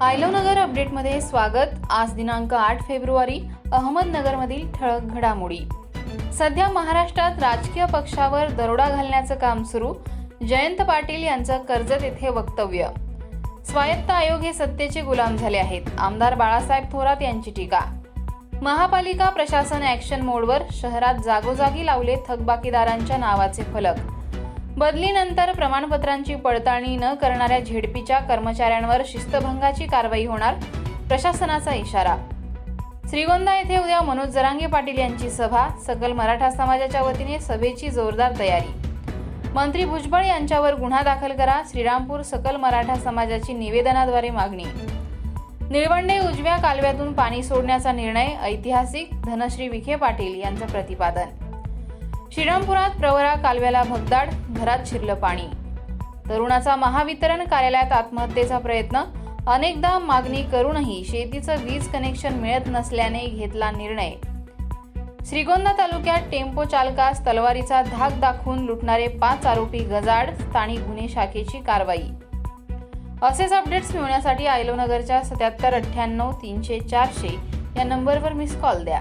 आयलोनगर अपडेटमध्ये स्वागत. आज दिनांक आठ फेब्रुवारी अहमदनगरमधील ठळक घडामोडी. सध्या महाराष्ट्रात राजकीय पक्षावर दरोडा घालण्याचं काम सुरू. जयंत पाटील यांचं कर्जत येथे वक्तव्य. स्वायत्त आयोग हे सत्तेचे गुलाम झाले आहेत. आमदार बाळासाहेब थोरात यांची टीका. महापालिका प्रशासन ॲक्शन मोडवर शहरात जागोजागी लावले थकबाकीदारांच्या नावाचे फलक. बदलीनंतर प्रमाणपत्रांची पडताळणी न करणाऱ्या झेडपीच्या कर्मचाऱ्यांवर शिस्तभंगाची कारवाई होणार प्रशासनाचा इशारा. श्रीगोंदा येथे उद्या मनोज जरांगे पाटील यांची सभा सकल मराठा समाजाच्या वतीने सभेची जोरदार तयारी. मंत्री भुजबळ यांच्यावर गुन्हा दाखल करा श्रीरामपूर सकल मराठा समाजाची निवेदनाद्वारे मागणी. निळवंडे उजव्या कालव्यातून पाणी सोडण्याचा निर्णय ऐतिहासिक धनश्री विखे पाटील यांचं प्रतिपादन. श्रीरामपुरात प्रवरा कालव्याला भगदाड घरात शिरलं पाणी. तरुणाचा महावितरण कार्यालयात आत्महत्येचा प्रयत्न अनेकदा मागणी करूनही शेतीचं वीज कनेक्शन मिळत नसल्याने घेतला निर्णय. श्रीगोंदा तालुक्यात टेम्पो चालकास तलवारीचा धाक दाखवून लुटणारे पाच आरोपी गजाड स्थानिक गुन्हे शाखेची कारवाई. असेच अपडेट्स मिळवण्यासाठी आयलोनगरच्या सत्याहत्तर अठ्ठ्याण्णव तीनशे चारशे या नंबरवर मिस कॉल द्या.